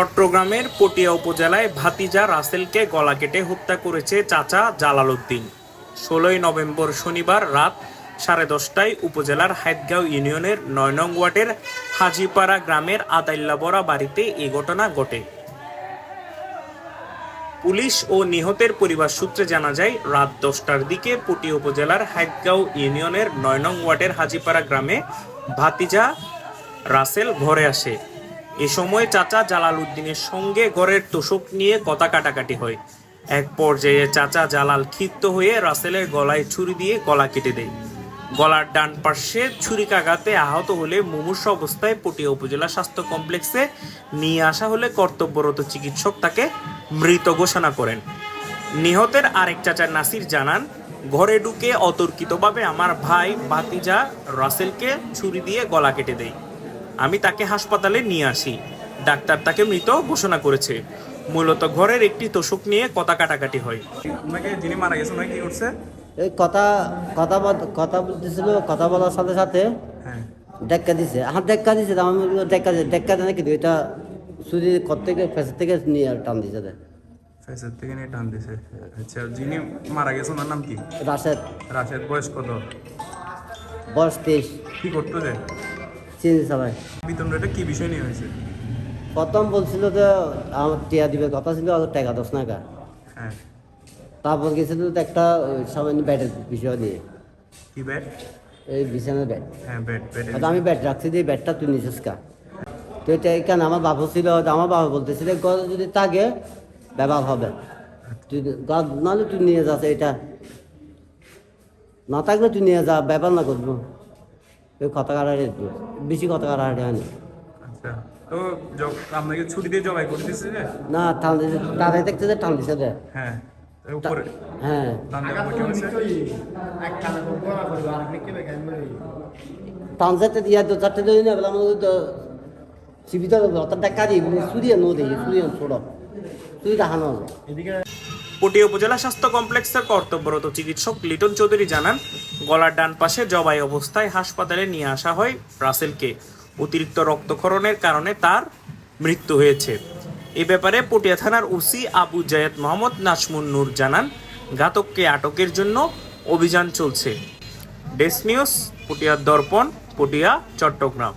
চট্টগ্রামের পটিয়া উপজেলায় ভাতিজা রাসেলকে গলা কেটে হত্যা করেছে চাচা জালাল উদ্দিন ষোলোই নভেম্বর শনিবার রাত সাড়ে দশটায় উপজেলার হাইদগাঁও ইউনিয়নের নয় নং ওয়ার্ডের হাজিপাড়া গ্রামের আদাইল্লাবরা বাড়িতে এ ঘটনা ঘটে। পুলিশ ও নিহতের পরিবার সূত্রে জানা যায়, রাত দশটার দিকে পটিয়া উপজেলার হাইদগাঁও ইউনিয়নের নয় নং ওয়ার্ডের হাজিপাড়া গ্রামে ভাতিজা রাসেল ঘরে আসে। এ সময় চাচা জালাল উদ্দিনের সঙ্গে ঘরের তোষক নিয়ে কথা কাটাকাটি হয়। এক পর্যায়ে চাচা জালাল ক্ষিপ্ত হয়ে রাসেলের গলায় ছুরি দিয়ে গলা কেটে দেয়। গলার ডান পার্শ্বে ছুরিকাঘাতে আহত হলে মুমূর্ষ অবস্থায় পটিয়া উপজেলা স্বাস্থ্য কমপ্লেক্সে নিয়ে আসা হলে কর্তব্যরত চিকিৎসক তাকে মৃত ঘোষণা করেন। নিহতের আরেক চাচা নাসির জানান, ঘরে ঢুকে অতর্কিতভাবে আমার ভাই ভাতিজা রাসেলকে ছুরি দিয়ে গলা কেটে দেয়। আমি তাকে হাসপাতালে নিয়ে আসি। ডাক্তার তাকে মৃত ঘোষণা করেছে। মূলত ঘরের একটি তোষক নিয়ে কথা কাটাকাটি হয়। ওনাকে যিনি মারা গেছেন ওনাকে কি করছে? এই কথা কথা কথা বলতেছিল কথা বলার সাথে সাথে হ্যাঁ। ডেক্কা দিছে। আমার ডেক্কা দিছে আমি ডেক্কা দিছে ডেক্কা দেয় নাকি এটা সুদি কত থেকে ফেসের থেকে নিয়ে আর টান দিছে দে ফেসের থেকে নিয়ে টান দিছে। আচ্ছা যিনি মারা গেছেন ওনার নাম কি? রাশেদ। রাশেদ বয়স কত? বয়স তেইশ। কি করতো যে? চিনি সবাই। বেতন কি বিষয় নিয়ে হয়েছে? প্রথম বলছিল যে আমার টিয়া দিবে কথা ছিল আর টাকা দশ টাকা হ্যাঁ। তারপর গেছিল তো একটা সামান্য ব্যাটের বিষয় নিয়ে। কি ব্যাট? এই বিছানার ব্যাট। হ্যাঁ ব্যাট ব্যাট আমি ব্যাট রাখছি যে ব্যাটটা তুই নিছিস কা তো এটা এখানে আমার বাবু ছিল আমার বাবা বলতেছিল গদ যদি তাকে ব্যবহার হবে। তুই গদ নাহলে তুই নিয়ে যাস এটা। না থাকলে তুই নিয়ে যা ব্যবহার না করব। ওই কথা কাটারি বেশি কথা কাটারি হয়নি আচ্ছা তো জ- আপনাকে ছুটি দিয়ে জবাই করে দিচ্ছে না টান দিছে দেখতে যে টান দিছে দে হ্যাঁ উপরে। হ্যাঁ। টান যেতে দিয়া দু চারটে দিন না তো অত টাকা দিয়ে সুরিয়া নো দেখি সুরিয়া ছোড় তুই দেখানো পটিয়া উপজেলা স্বাস্থ্য কমপ্লেক্সের কর্তব্যরত চিকিৎসক লিটন চৌধুরী জানান, গলার ডান পাশে জবাই অবস্থায় হাসপাতালে নিয়ে আসা হয় রাসেলকে। অতিরিক্ত রক্তক্ষরণের কারণে তার মৃত্যু হয়েছে। এ ব্যাপারে পটিয়া থানার ওসি আবু জায়েদ মোহাম্মদ নাসমুন নূর জানান, ঘাতককে আটকের জন্য অভিযান চলছে। ডেস্ক নিউজ পটিয়ার দর্পণ, পটিয়া, চট্টগ্রাম।